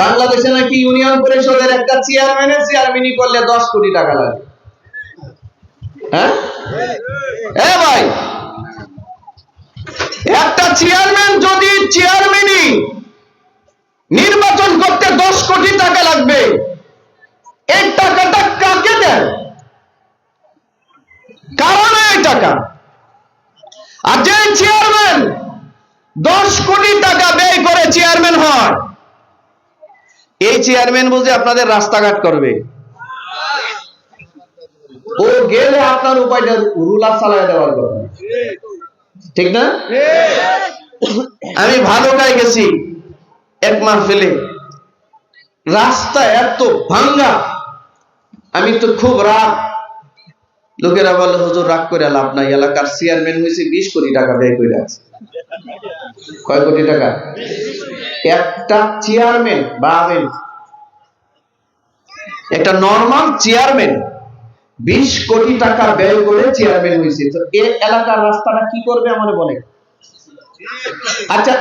বাংলাদেশে নাকি ইউনিয়ন পরিষদের একটা চেয়ারম্যানের চেয়ারম্যানই করলে দশ কোটি টাকা লাগে। হ্যাঁ? ভাই! একটা চেয়ারম্যান যদি চেয়ারম্যানই নির্বাচন করতে দশ কোটি টাকা লাগবে, এই টাকাটা কাকে দেন কারণ এই টাকা। আর যে চেয়ারম্যান দশ কোটি টাকা ব্যয় করে চেয়ারম্যান হয় এই চেয়ারম্যান বুঝে আপনাদের রাস্তাঘাট করবে। ও গেলে আপনার উপায়টা রুলার চালায় দেওয়ার কথা। ঠিক না? আমি ভালো গায়ে গেছি, এক মাহফিলে রাস্তা এত ভাঙ্গা। আমি তো খুব রাগ। লোকেরা বলে, হুজুর, রাগ করে লাভ নাই। এলাকার চেয়ারম্যান হয়েছে বিশ কোটি টাকা ব্যয় করে আছে। কয় কোটি টাকা? একটা চেয়ারম্যান বা একটা নর্মাল চেয়ারম্যান বিশ কোটি টাকা ব্যয় করে চেয়ারম্যান হয়েছে। তো এ এলাকার রাস্তাটা কি করবে আমার বলে আচ্ছা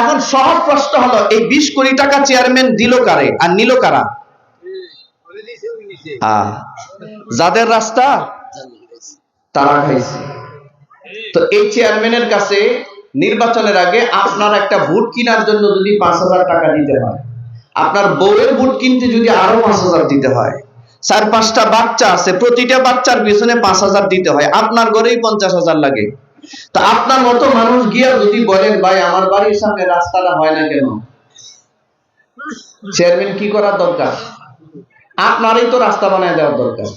এখন সহজ প্রশ্ন হলো, এই বিশ কোটি টাকা চেয়ারম্যান দিল কারে আর নিল কারা? যাদের রাস্তা, তারা খাইছে। তো এই চেয়ারম্যানের কাছে নির্বাচনের আগে আপনার একটা ভোট কেনার জন্য যদি পাঁচ হাজার টাকা দিতে হয়, আপনার বউয়ের ভোট কিনতে যদি আরও পাঁচ হাজার দিতে হয় চার পাঁচটা বাচ্চা আছে, প্রতিটা বাচ্চার পিছনে পাঁচ হাজার দিতে হয়, আপনার ঘরেই পঞ্চাশ হাজার লাগে। তা আপনার মতো মানুষ গিয়া যদি বলেন, ভাই, আমার বাড়ির সামনে রাস্তাটা হয় না কেন? চেয়ারম্যান কি করার দরকার? আপনারই তো রাস্তা বানায় দেওয়ার দরকার।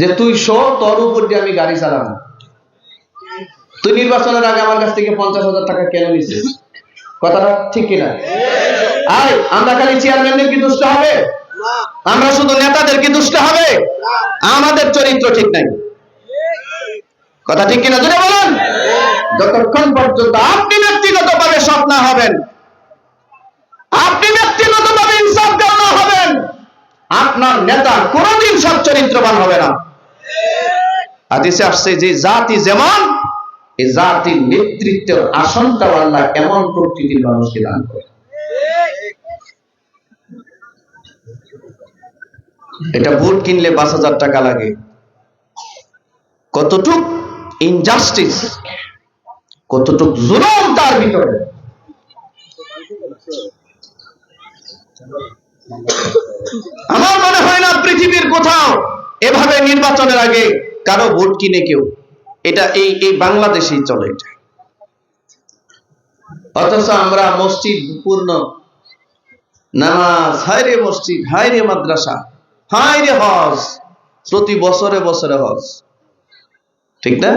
যে তুই শো, তোর উপর দিয়ে আমি গাড়ি চালাবো। তুই নির্বাচনের আগে আমার কাছ থেকে পঞ্চাশ হাজার টাকা কেন নিছিস? কথাটা ঠিক কিনা? আয়, আমরা খালি চেয়ারম্যানদের কি দুষ্ট হবে? আমরা শুধু নেতাদের কি দুষ্ট হবে? আমাদের চরিত্র ঠিক নাই। কথা ঠিক কিনা যদি বলেন? যতক্ষণ পর্যন্ত আপনি ব্যক্তিগতভাবে সৎ না হবেন, আপনি ব্যক্তিগতভাবে ইনসাফ না হবেন, আপনার নেতা কোনদিন সৎ চরিত্রবান হবে না। হাদিসে আসছে যে জাতি যেমন এই জাতির নেতৃত্বের আসনটা আল্লাহ এমন প্রকৃতির মানুষকে দান করে। এটা ভোট কিনলে পাঁচ হাজার টাকা লাগে। কতটুক ইনজাস্টিস কতটুক জুলুম তার ভিতরে। আমার মনে হয় না পৃথিবীর কোথাও এভাবে নির্বাচনের আগে কারও ভোট কিনে কেউ। এটা এই এই বাংলাদেশেই চলে এটা। অথচ আমরা মসজিদ পূর্ণ। নামাজ হায় রে মসজিদ হায় রে মাদ্রাসা হায় রে হজ, প্রতি বছরে বছরে হজ। ঠিক না?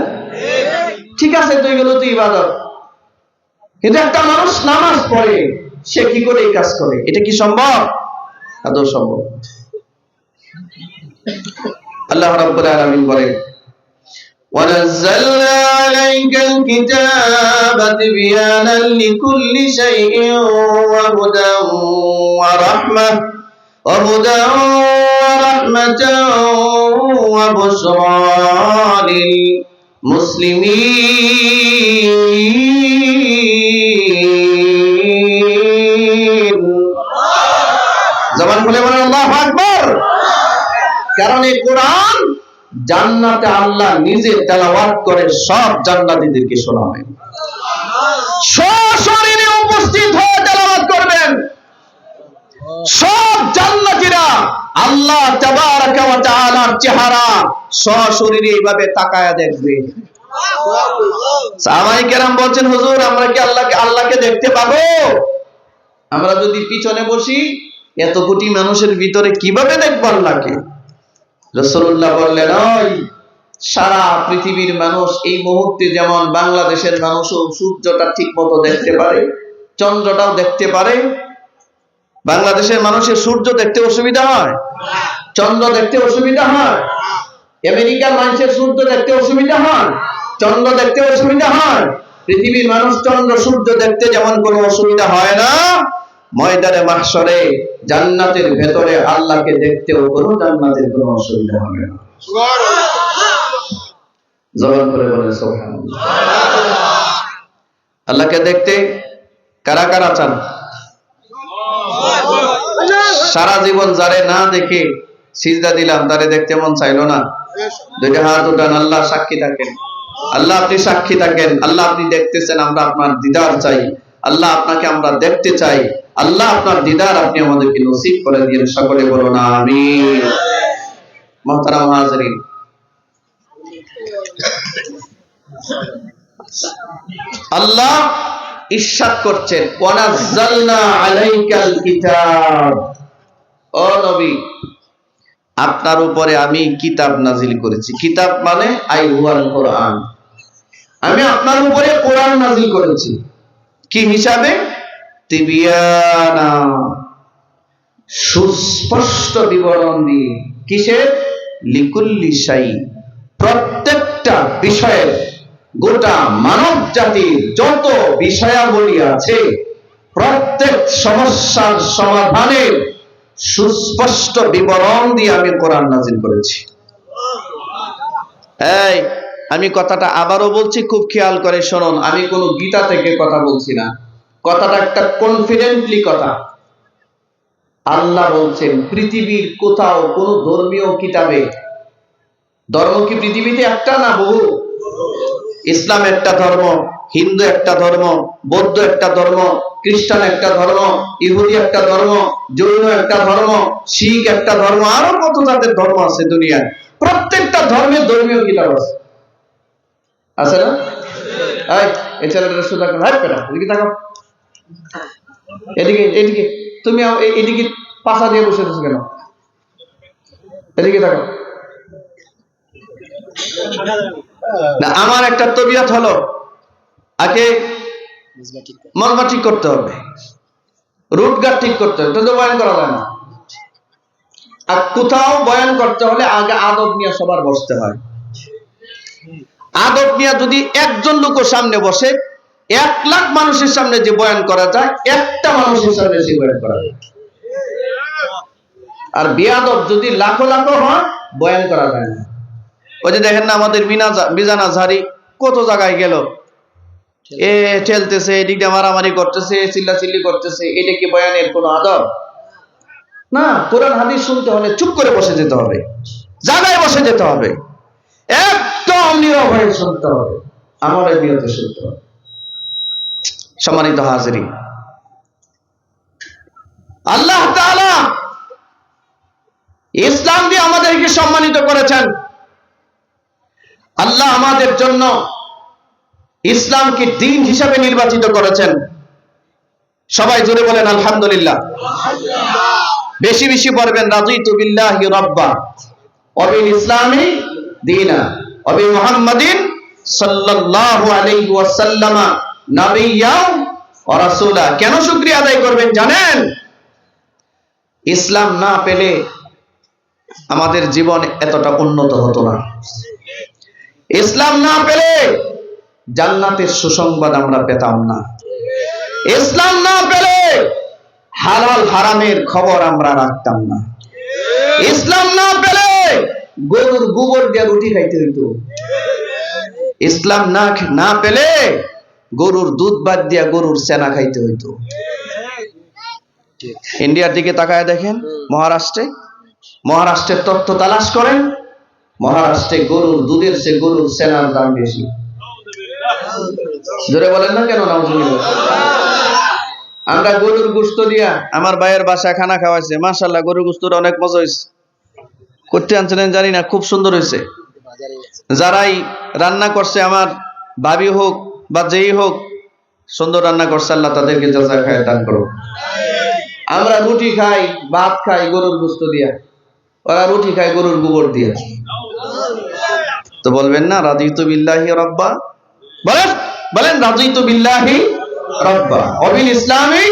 ঠিক আছে তো এগুলো তো ইবাদত। কিন্তু একটা মানুষ নামাজ পড়ে, সে কি করে এই কাজ করে? এটা কি সম্ভব? আদৌ সম্ভব। আল্লাহ রাব্বুল আলামিন বলেন ونزلنا عليك الكتاب تبيانا لكل شيء وهدى ورحمة وهدى ورحمة وبشرى للمسلمين জবান খুলে বলেন আল্লাহু আকবার কারণ এই কোরআন জান্নাতে আল্লাহ নিজে তেলাওয়াত করে, সব জান্নাতীদেরকে শোনাবেন। সশরীরে উপস্থিত হয়ে তেলাওয়াত করবেন। সব জান্নাতীরা আল্লাহ তাবারাকা ওয়া তাআলার চেহারা সশরীরে এইভাবে তাকায়া দেখবে। সাহাবাই কেরাম বলছেন, হুজুর, আমরা কি আল্লাহকে আল্লাহকে দেখতে পাবো? আমরা যদি পিছনে বসি এত কোটি মানুষের ভিতরে কীভাবে দেখব আল্লাহকে? রসুল্লাহ বললেন, ওই সারা পৃথিবীর মানুষ এই মুহূর্তে যেমন বাংলাদেশের মানুষও সূর্যটা ঠিক মতো দেখতে পারে, চন্দ্রটাও দেখতে পারে, বাংলাদেশের মানুষের সূর্য দেখতে অসুবিধা হয়, চন্দ্র দেখতে অসুবিধা হয়, আমেরিকার মানুষের সূর্য দেখতে অসুবিধা হয়, চন্দ্র দেখতে অসুবিধা হয়, পৃথিবীর মানুষ চন্দ্র সূর্য দেখতে যেমন কোনো অসুবিধা হয় না। ময়দানে মাহশরে জান্নাতের ভেতরে আল্লাহকে দেখতেও কোনো জান্নাতের কোনো অসুবিধা হবে না। জবান করে বলে আল্লাহকে দেখতে কারা কারা চান? সারা জীবন যারে না দেখে সিজদা দিলাম, তারে দেখতে মন চাইলো না। দুইটা হাত উঠান, আল্লাহ সাক্ষী থাকেন। আল্লাহ আপনি সাক্ষী থাকেন, আল্লাহ আপনি দেখতেছেন, আমরা আপনার দিদার চাই। আল্লাহ আপনাকে আমরা দেখতে চাই। আল্লাহ আপনার দিদার আপনি আমাদেরকে নসিব করে দিন সকলে বলুন আমি মহতারাম হাজরিন। আল্লাহ ইরশাদ করছেন, ওয়ানাজ্জালনা আলাইকাল কিতাব। ও নবী, আপনার উপরে আমি কিতাব নাজিল করেছি। কিতাব মানে আই হুয়াল কোরআন। আমি আপনার উপরে কোরআন নাজিল করেছি। কি হিসাবে? সুস্পষ্ট বিবরণ দিয়ে কিসের? লিকুল্লি শাই। প্রত্যেকটা বিষয়ের গোটা মানব জাতির যত বিষয়াবলী আছে, প্রত্যেক সমস্যার সমাধানের সুস্পষ্ট বিবরণ দিয়ে আমি কোরআন নাজিল করেছি। এই, আমি কথাটা আবারও বলছি, খুব খেয়াল করে শুনুন, আমি কোনো গীতা থেকে কথা বলছি না। কথাটা একটা কনফিডেন্টলি কথা। আল্লাহ বলছেন, পৃথিবীর কোথাও কোনো ধর্মীয় কিতাবে, ধর্ম কি পৃথিবীতে একটা না বহু? ইসলাম একটা ধর্ম, হিন্দু একটা ধর্ম, বৌদ্ধ একটা ধর্ম, খ্রিস্টান একটা ধর্ম, ইহুদি একটা ধর্ম, জৈন একটা ধর্ম, শিখ একটা ধর্ম, আরও কত তাদের ধর্ম আছে দুনিয়ায়? প্রত্যেকটা ধর্মের ধর্মীয় কিতাব আছে। আছে না? এই ছেলেটা শুধু হাই পেটা এদিকে এদিকে। তুমি এদিকে পাশা দিয়ে বসে আছো কেন? এদিকে না, আমার একটা তবিয়ত হলো, আগে মলমা ঠিক করতে হবে রুট গার্ড ঠিক করতে হবে তো বয়ান করা যায় না। আর কোথাও বয়ান করতে হলে আগে আদব নিয়ে সবার বসতে হয়। আদব নিয়ে যদি একজন লোকের সামনে বসে এক লাখ মানুষের সামনে যে বয়ান করা যায়, একটা মানুষের সামনে সে বয়ান করা যায়। আর বিয়াদব যদি লাখো লাখো হয়, বয়ান করা যায় না। ওই যে দেখেন না আমাদের মিনা মিজানা ঝাড়ি, কত জায়গায় গেল? এ ঠেলতেছে, এদিক দিয়ে মারামারি করতেছে চিল্লা চিল্লি করতেছে, এটা কি বয়ানের কোনো আদব? না, কোরআন, হাদিস শুনতে হলে চুপ করে বসে যেতে হবে। জায়গায় বসে যেতে হবে। একদম নীরব হয়ে শুনতে হবে। আমার নিয়তে শুনতে হবে। সম্মানিত হাজিরি আল্লাহ ইসলাম দিয়ে আমাদেরকে সম্মানিত করেছেন। আল্লাহ আমাদের জন্য ইসলামকে দিন হিসাবে নির্বাচিত করেছেন। সবাই জুড়ে বলেন আলহামদুলিল্লাহ। বেশি বেশি পড়বেন রাজিতু বিল্লাহি রাব্বা। অবিল ইসলামি দীনা অবি মুহাম্মাদিন সাল্লাল্লাহু আলাইহি ওয়াসাল্লামা। কেন শুকরিয়া আদায় করবেন জানেন? ইসলাম না পেলে আমাদের জীবন এতটা উন্নত হতো না। ইসলাম না পেলে জান্নাতের সুসংবাদ আমরা পেতাম না। ইসলাম না পেলে হালাল হারামের খবর আমরা রাখতাম না। ইসলাম না পেলে গরুর গোবর দিয়ে রুটি খাইতে হইতো। ইসলাম না না পেলে গরুর দুধ বাদ দিয়া গরুর সেনা খাইতে হইতো। ইন্ডিয়ার দিকে তাকায় দেখেন, মহারাষ্ট্রে। মহারাষ্ট্রের তথ্য তালাশ করেন, মহারাষ্ট্রে গরুর দুধের সে গরুর সেনার দাম বেশি। জোরে বলেন না কেন নাউজুবিল্লাহ আমরা গরুর গুস্ত দিয়া আমার ভাইয়ের বাসা খানা খাওয়াইছে। মাশাল্লাহ গরুর গুস্তটা অনেক মজা হয়েছে করতে আনছিলেন জানি না, খুব সুন্দর হয়েছে যারাই রান্না করছে, আমার ভাবি হোক বা যেই হোক সুন্দর রান্না করছে, আল্লাহ তাদেরকে যাচা খায় দান করো আমরা রুটি খাই, ভাত খাই, গরুর গুস্ত দিয়া। ওরা রুটি খায়, গরুর গোবর দিয়া। তো বলবেন না, রাজিতু বিল্লাহি রব্বা বলেন বলেন, রাজিতু বিল্লাহি রব্বা অবিল ইসলামি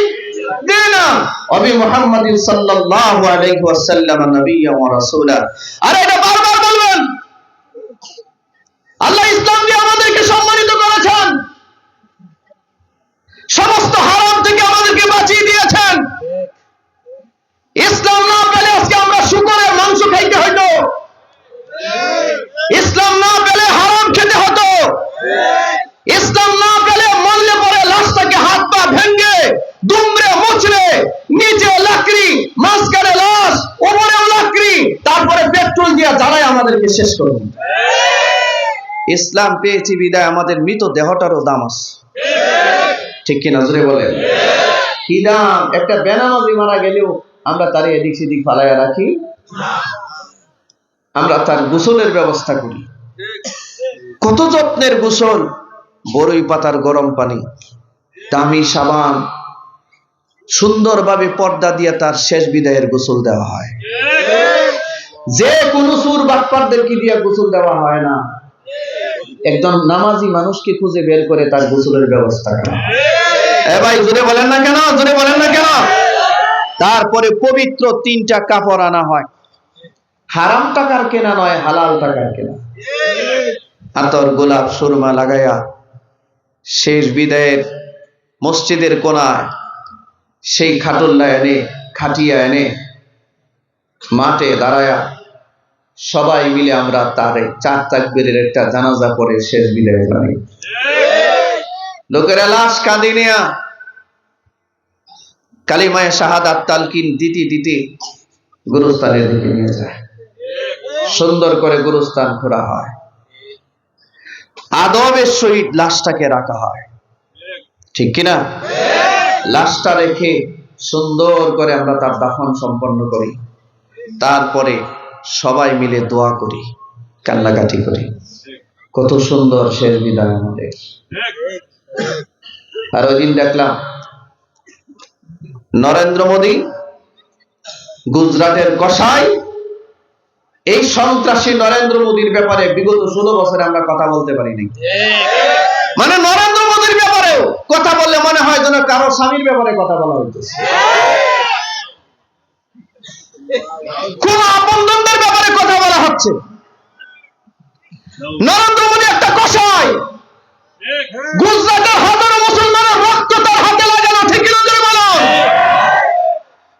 আল্লাহ ইসলাম আমাদেরকে সম্মানিত দিয়েছেন সমস্ত হারাম থেকে আমাদেরকে বাঁচিয়ে দিয়েছেন। ইসলাম না পেলে আজকে আমরা শুকরের মাংস খাইতে হইতো। ইসলাম না পেলে হারাম খেতে হতো। ইসলাম না পেলে মরলে পরে লাশটাকে হাত পা ভেঙ্গে দুমড়ে, মুচড়ে নিচে লাকড়ি, মাঝখানে লাশ ওপরেও লাকড়ি, তারপরে পেট্রোল দিয়ে দাঁড়ায় আমাদেরকে শেষ করুন। ইসলাম পেয়েছি বিদায়, আমাদের মৃত দেহটারও দাম আছে। ঠিক কি নজরে বলেন? কি দাম? একটা বেনামাজি মারা গেলেও আমরা তার এদিক সেদিক ফালাইয়া রাখি। আমরা তার গোসলের ব্যবস্থা করি। কত যত্নের গোসল? বড়ই পাতার গরম পানি, দামি সাবান, সুন্দরভাবে পর্দা দিয়ে তার শেষ বিদায়ের গোসল দেওয়া হয়। যে কোন সুর বাটপারদেরকে দিয়ে গোসল দেওয়া হয় না। একজন নামাজি মানুষকে খুঁজে বের করে তার গোসলের ব্যবস্থা করা। এ ভাই জোরে বলেন না কেন? জোরে বলেন না কেন? তারপরে পবিত্র তিনটা কাপড় আনা হয়। হারাম টাকার কেনা নয় হালাল টাকার কেনা। আতর গোলাপ সুরমা লাগাইয়া শেষ বিদায়ের মসজিদের কোনায় সেই খাটুল্লা এনে খাটিয়া এনে মাঠে দাঁড়ায়া সবাই মিলে আমরা তার চার তাকবীরের একটা জানাজা করে শেষ বিদায় জানি লোকেরা লাশ কাঁদি নেয়া। কালিমায় শাহাদাত তালকিন দিতে দিতে গুরুস্থানের দিকে নিয়ে যায়। সুন্দর করে গুরুস্থান খোলা হয়। আদবের সহিত লাশটাকে রাখা হয়। ঠিক কিনা? লাশটা রেখে সুন্দর করে আমরা তার দাফন সম্পন্ন করি। তারপরে সবাই মিলে দোয়া করি, কান্নাকাটি করি। কত সুন্দর শেষ বিদায় আমাদের। আর ওই দিন দেখলাম, নরেন্দ্র মোদী গুজরাটের কসাই। এই সন্ত্রাসী নরেন্দ্র মোদীর ব্যাপারে বিগত ষোলো বছরে আমরা কথা বলতে পারিনি মানে নরেন্দ্র মোদীর ব্যাপারেও কথা বললে মনে হয় যেন কারও স্বামীর ব্যাপারে কথা বলা হইতেছে। ব্যাপারে কথা বলা হচ্ছে। নরেন্দ্র মোদী একটা কষাই গুজরাটের হাজারো মুসলমানের রক্ত তার হাতে লাগানো ঠিক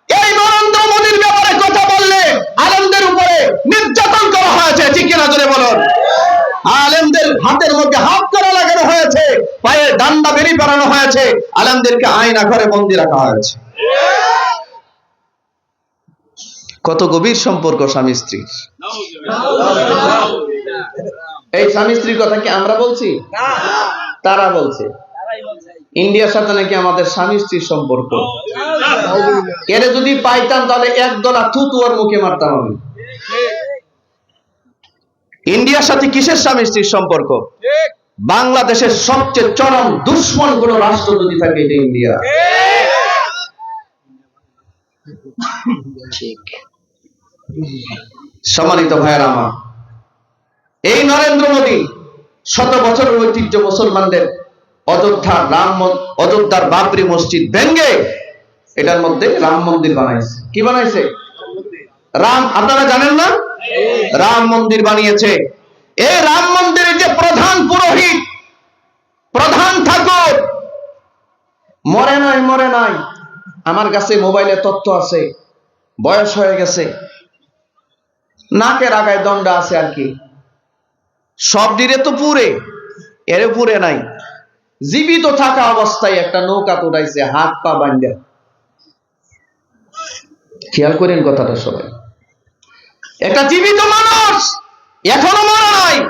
এই নরেন্দ্র মোদীর ব্যাপারে কথা বললে আলেমদের উপরে নির্যাতন করা হয়েছে ঠিক কিনা জোরে বলুন আলেমদের হাতের মধ্যে হাত করা লাগানো হয়েছে, পায়ে ডান্ডা বেরি পেরানো হয়েছে, আলেমদেরকে আয়না ঘরে বন্দি রাখা হয়েছে। কত গভীর সম্পর্ক স্বামী স্ত্রীর? এই স্বামী স্ত্রীর কথা কি আমরা বলছি? তারা বলছে। ইন্ডিয়ার সাথে নাকি আমাদের স্বামী স্ত্রীর সম্পর্ক? এরে যদি পাইতাম তাহলে এক দলা থুতু মুখে মারতাম আমি। ইন্ডিয়ার সাথে কিসের স্বামী স্ত্রীর সম্পর্ক? বাংলাদেশের সবচেয়ে চরম দুশ্মন কোন রাষ্ট্র যদি থাকে, এটা ইন্ডিয়া। সম্মানিত ভাইয়ার আমার, এই নরেন্দ্র মোদী শত বছরের ঐতিহ্য মুসলমানদের অযোধ্যা রাম অযোধ্যার বাবরি মসজিদ ভেঙ্গে এটার মধ্যে রাম মন্দির বানাইছে। কি বানাইছে? রাম, আপনারা জানেন না? রাম মন্দির বানিয়েছে। এই রাম মন্দিরের যে প্রধান পুরোহিত, প্রধান ঠাকুর, মরে নাই মরে নাই। আমার কাছে মোবাইলে তথ্য আছে, বয়স হয়ে গেছে। নাকের আগায় দণ্ড আছে আর কি। সব দিলে তো পুরে এরে পুরে নাই। জীবিত থাকা অবস্থায় একটা নৌকা তোড়াইছে, হাত পা বান্ধা খেয়াল করেন কথাটা সবাই। একটা জীবিত মানুষ এখনও মারা নাই।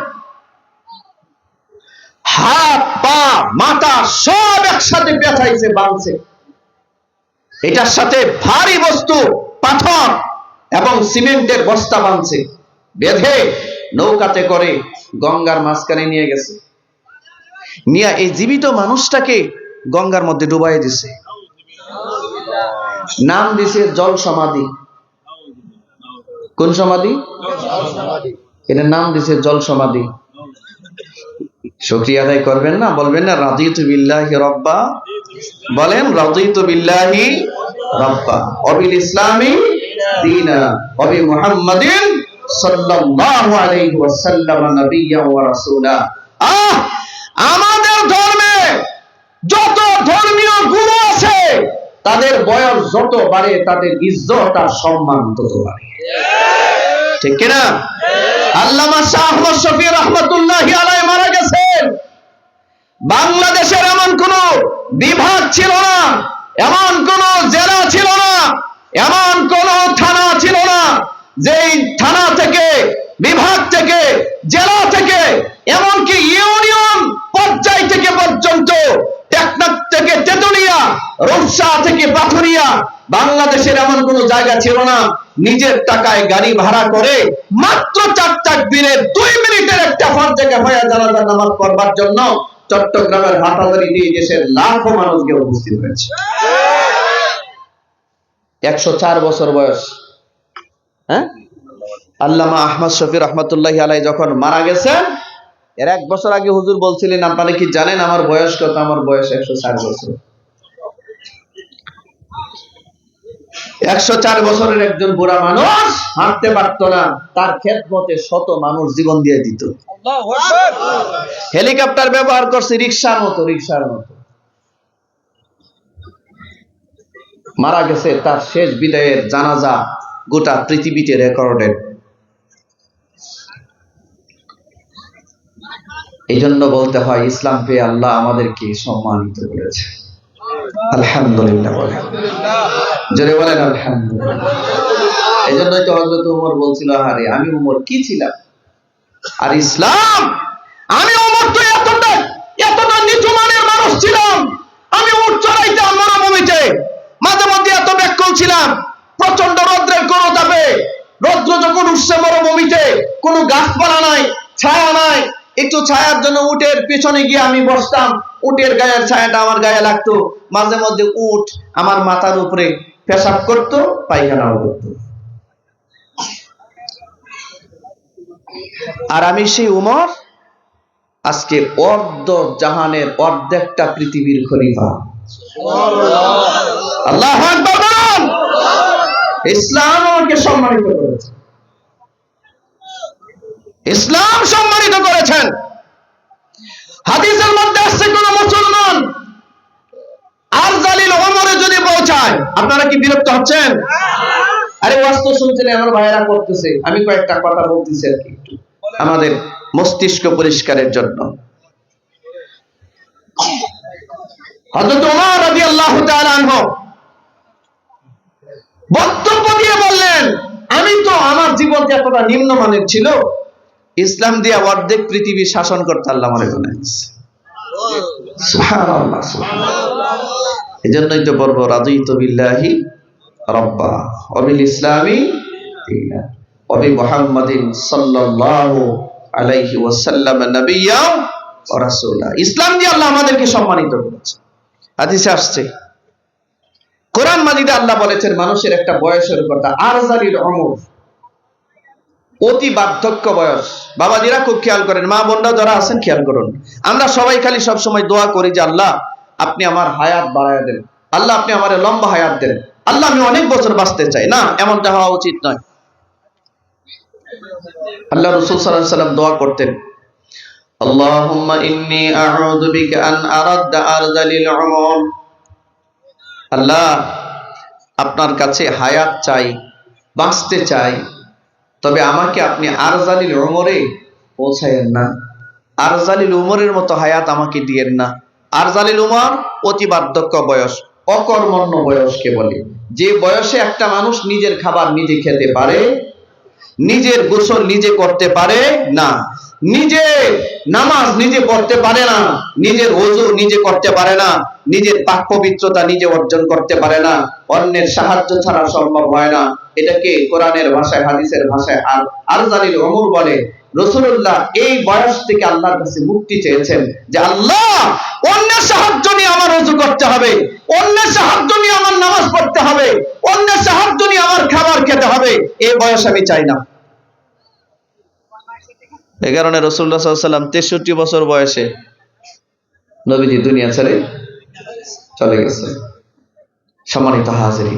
হাত, পা, মাথা সব একসাথে পেঁচাইছে, বাঁধছে। এটার সাথে ভারী বস্তু, পাথর। এবং সিমেন্টের বস্তা বাঁধছে বেঁধে নৌকাতে করে গঙ্গার মাঝখানে নিয়ে গেছে। নিয়ে এই জীবিত মানুষটাকে গঙ্গার মধ্যে ডুবাই দিছে। নাম দিছে জল সমাধি। কোন সমাধি? এটার নাম দিছে জল সমাধি। শুক্রিয়া আদায় করবেন না, বলবেন না রাদিতু বিল্লাহি রব্বা। বলেন রাদিতু বিল্লাহি রব্বা। অবিল দীনা। অবি মুহাম্মাদিন সাল্লাল্লাহু আলাইহি ওয়াসাল্লাম নাবিয়্যা ওয়া রাসূলা। আহ! আমাদের ধর্মে যত ধর্মীয় গুরু আছে, তাদের বয়স যত বাড়ে, তাদের ইজ্জত আর সম্মান তত বাড়ে। ঠিক কিনা? আল্লামা শাহ আহমদ শফি রহমতুল্লাহি আলাই মারা গেছেন। বাংলাদেশের এমন কোন বিভাগ ছিল না এমন কোন জেলা ছিল না, এমন কোন থানা ছিল না, যেই থানা থেকে, বিভাগ থেকে, জেলা থেকে, এমনকি ইউনিয়ন পর্যায় থেকে পর্যন্ত থেকে তেতুলিয়া, রূপসা থেকে পাথুরিয়া, বাংলাদেশের এমন কোন জায়গা ছিল না, নিজের টাকায় গাড়ি ভাড়া করে মাত্র চার তাকবীরের দুই মিনিটের একটা ফরজেকে হয়ে জানাজা নামাজ পড়বার জন্য চট্টগ্রামের হাটাদারিতে এই দেশের লাখো মানুষ গিয়ে উপস্থিত হয়েছে। একশো চার বছর বয়স। হ্যাঁ? আল্লামা আহমদ শফি রহমতুল্লাহ আলাই যখন মারা গেছেন, এর এক বছর আগে হুজুর বলছিলেন, আপনারা কি জানেন আমার বয়স কত? আমার বয়স একশো চার বছর। একশো চার বছরের একজন বুড়া মানুষ হাঁটতে পারত না। তার ক্ষেত মতে শত মানুষ জীবন দিয়ে দিত। হেলিকপ্টার ব্যবহার করছে রিক্সার মতো রিক্সার মতো। মারা গেছে তার শেষ বিদায়ের জানাজা গোটা পৃথিবীতে রেকর্ডেড। এই জন্য বলতে হয় ইসলাম পেয়ে আল্লাহ আমাদেরকে সম্মানিত করেছে। আলহামদুলিল্লাহ জোরে বলেন, আলহামদুলিল্লাহ। এই জন্যই তো বলছিল আরে আমি কি ছিলাম? আর ইসলাম? আমি তো এতটা এতটা নিচু মানের মানুষ ছিলাম। আমি উঠ মাঝে মধ্যে এত ব্যাকুল ছিলাম। প্রচণ্ড রৌদ্রের তাপে। রৌদ্র যখন উঠছে মরুভূমিতে, কোনো গাছপালা নাই, ছায়া নাই। একটু ছায়ার জন্য উটের পেছনে গিয়ে আমি বসতাম। উটের গায়ের ছায়াটা আমার গায়ে লাগতো। মাঝে মধ্যে উট আমার মাথার উপরে পেশাব করতো, পায়খানাও করতো। আর আমি সেই উমর আজকে অর্ধ জাহানের অর্ধেকটা পৃথিবীর খলিফা। আল্লাহ ইসলাম আমাকে সম্মানিত করেছে ইসলাম সম্মানিত করেছেন। হাদিসের মধ্যে আসছে কোন মুসলমান আর জালিল ওমরে যদি পৌঁছায় আপনারা কি বিরক্ত হচ্ছেন? আরে ওয়াস্ত শুনছেন, আমার ভাইয়েরা করতেছে। আমি কয়েকটা কথা বলতেছি আর কি। একটু আমাদের মস্তিষ্ক পরিষ্কারের জন্য। হযরত ওমর রাদিয়াল্লাহু তাআলা আনহু বক্তব্য দিয়ে বললেন, আমি তো আমার জীবন এতটা নিম্নমানের ছিল, ইসলাম দিয়ে অর্ধেক পৃথিবী শাসন করতে আল্লাহ মনে করে সুবহানাল্লাহ সুবহানাল্লাহ। এই জন্যই তো বলব রাদিতু বিল্লাহি রব্বা। অবিল ইসলামী অবি মুহাম্মাদিন সাল্লাল্লাহু আলাইহি ওয়াসাল্লাম নবিয়্যা ওয়া রাসূলা। ইসলাম দিয়ে আল্লাহ আমাদেরকে সম্মানিত করেছে হাদিসে আসছে, কোরআন মাজিদে আল্লাহ বলেছেন, মানুষের একটা বয়সের কথা আরজালিল অমর, অতি বার্ধক্য বয়স। বাবাজিরা খুব খেয়াল করেন মা বোনরা যারা আছেন, খেয়াল করুন। আমরা সবাই খালি সব সময় দোয়া করি যে আল্লাহ আপনি আমার হায়াত বাড়ায় দেন আল্লাহ আপনি আমার লম্বা হায়াত দেন আল্লাহ আমি অনেক বছর বাঁচতে চাই না এমনটা হওয়া উচিত নয় আল্লাহ রসুল সাল্লাহ সাল্লাম দোয়া করতেন اللهم إني أعوذ بك أن أرد أرذل العمر আল্লাহ আপনার কাছে হায়াত চাই বাঁচতে চাই তবে আমাকে আপনি আরজালিল উমরে পৌঁছায়েন না আরজালিল উমরের মতো হায়াত আমাকে দিয়েন না আরজালিল উমর অতি বার্ধক্য বয়স, অকর্মণ্য বয়সকে বলে। যে বয়সে একটা মানুষ নিজের খাবার নিজে খেতে পারে, নিজের গোসল নিজে করতে পারে না, নিজে নামাজ নিজে পড়তে পারে না, নিজের ওযু নিজে করতে পারে না, নিজের পাক পবিত্রতা নিজে অর্জন করতে পারে না, অন্যের সাহায্য ছাড়া সম্ভব হয় না। এটাকে কোরআনের ভাষায়, হাদিসের ভাষায় আর আরজালিল ওমর বলে রসুল্লাহ এই বয়স থেকে আল্লাহর কাছে মুক্তি চেয়েছেন যে আল্লাহ অন্যের সাহায্য নিয়ে আমার রজু করতে হবে। অন্যের সাহায্য নিয়ে আমার নামাজ পড়তে হবে। অন্যের সাহায্য নিয়ে আমার খাবার খেতে হবে। এই বয়স আমি চাই না। এ কারণে রসুল্লাহ সাল্লাম তেষট্টি বছর বয়সে নবীজি দুনিয়া ছেড়ে চলে গেছে। সম্মানিত হাজিরি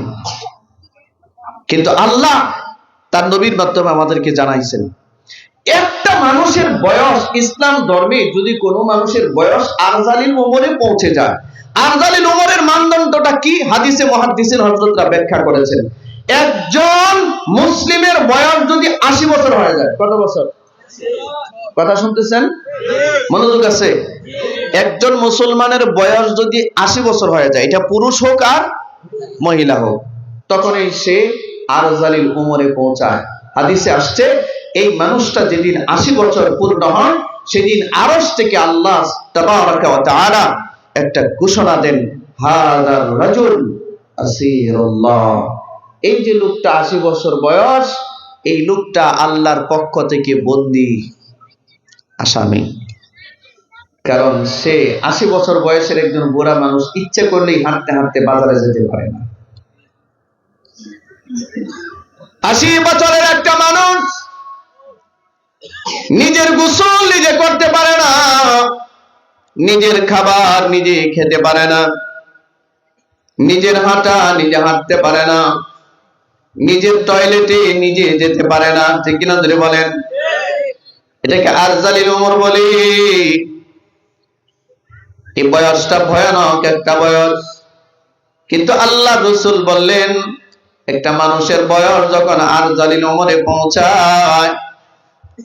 কিন্তু আল্লাহ তার নবীর মাধ্যমে আমাদেরকে জানাইছেন। একটা মানুষের বয়স ইসলাম ধর্মে যদি কোনো মানুষের বয়স আরজালিল ওমরে পৌঁছে যায়। আরজালিল ওমরের মানদণ্ডটা কি? হাদিসে মহাদিসের হযরতরা ব্যাখ্যা করেছেন। একজন মুসলিমের বয়স যদি আশি বছর হয়ে যায়, কত বছর? কথা শুনতেছেন? মনোযোগ আছে? একজন মুসলমানের বয়স যদি আশি বছর হয়ে যায়, এটা পুরুষ হোক আর মহিলা হোক, তখনই সে আরজালিল উমরে পৌঁছায়। হাদিসে আসছে এই মানুষটা যেদিন আশি বছর পূর্ণ হয়, সেদিন আরস থেকে আল্লাহ তাআলা একটা ঘোষণা দেন এই যে লোকটা আশি বছর বয়স, এই লোকটা আল্লাহর পক্ষ থেকে বন্দী আসামি। কারণ সে আশি বছর বয়সের একজন বুড়া মানুষ ইচ্ছে করলেই হাঁটতে হাঁটতে বাজারে যেতে পারে না। আশি বছরের একটা মানুষ নিজের গোসল নিজে করতে পারে না। নিজের খাবার নিজে খেতে পারে না। নিজের হাঁটা নিজে হাঁটতে পারে না। নিজের টয়লেটে নিজে যেতে পারে না। ঠিক কিনা ধরে বলেন? এটাকে আরজালিল ওমর বলি। এই বয়সটা ভয়ানক একটা বয়স। কিন্তু আল্লাহ রসুল বললেন, একটা মানুষের বয়স যখন আর জালিল ওমরে পৌঁছায়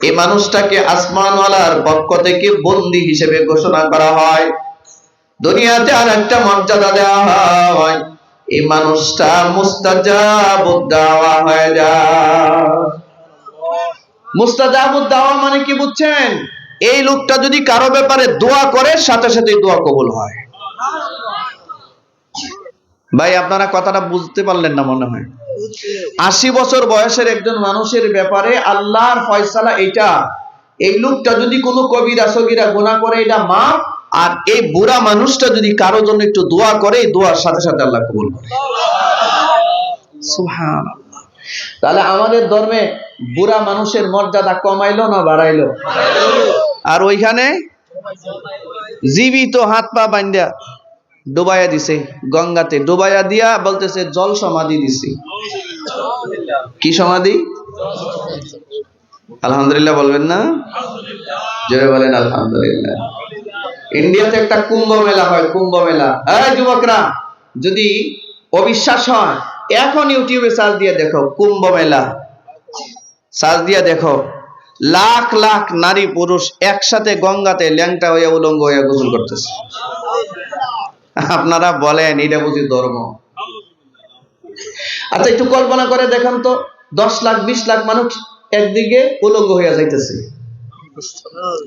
এই মানুষটাকে আসমানওয়ালার পক্ষ থেকে বন্দি হিসেবে ঘোষণা করা হয়। দুনিয়াতে আর একটা মর্যাদা দেওয়া হয়। এই মানুষটা মুস্তাজাবুদ দাওয়া হয়ে যায়। মুস্তাজাবুদ দাওয়া মানে কি বুঝছেন? এই লোকটা যদি কারও ব্যাপারে দোয়া করে, সাথে সাথে দোয়া কবুল হয়। ভাই, আপনারা কথাটা বুঝতে পারলেন না মনে হয়। আশি বছর বয়সের একজন মানুষের ব্যাপারে আল্লাহর ফয়সালা এটা। এই লোকটা যদি কোনো কবিরা সগিরা গুণা করে, এটা মা, আর এই বুড়া মানুষটা যদি কারও জন্য একটু দোয়া করে দোয়ার সাথে সাথে আল্লাহ কবুল করে। তাহলে আমাদের ধর্মে বুড়া মানুষের মর্যাদা কমাইলো না বাড়াইলো? আর ওইখানে জীবিত হাত পা বান্ধা ডুবাইয়া দিছে, গঙ্গাতে। ডুবাইয়া দিয়া বলতেছে, জল সমাধি দিছি। কি সমাধি? আলহামদুলিল্লাহ বলবেন না? জোরে বলেন, আলহামদুলিল্লাহ। ইন্ডিয়াতে একটা কুম্ভ মেলা হয়, কুম্ভ মেলা। এই যুবকরা, যদি অবিশ্বাস হয়, এখন ইউটিউবে সার্চ দিয়ে দেখো, কুম্ভ মেলা। সার্চ দিয়ে দেখো, লাখ লাখ নারী পুরুষ একসাথে গঙ্গাতে ল্যাংটা হইয়া উলঙ্গ হইয়া গোসল করতেছে। আপনারা বলেন এটা বুঝি ধর্ম। আচ্ছা একটু কল্পনা করে দেখেন তো দশ লাখ বিশ লাখ মানুষ একদিকে উলঙ্গ হইয়া যাইতেছে।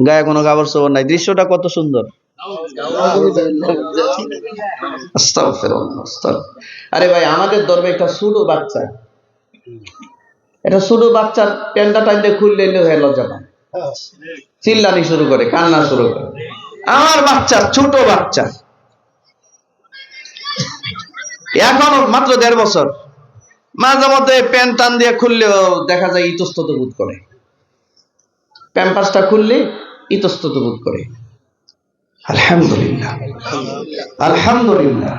গায়ে কোনো কাপড় চোপড় নাই। দৃশ্যটা কত সুন্দর। আরে ভাই আমাদের ধর্মে একটা ছোট বাচ্চা। এটা ছোট বাচ্চার প্যান্ডা টাইন্দে খুললে হয়ে লজ্জা পায়। চিল্লানি শুরু করে কান্না শুরু করে। আমার বাচ্চা ছোট বাচ্চা। এখনও মাত্র দেড় বছর। মাঝে মধ্যে প্যান টান দিয়ে খুললেও দেখা যায় ইতস্তত বোধ করে। প্যাম্পাসটা খুললে ইতস্তত বোধ করে। আলহামদুলিল্লাহ। আলহামদুলিল্লাহ।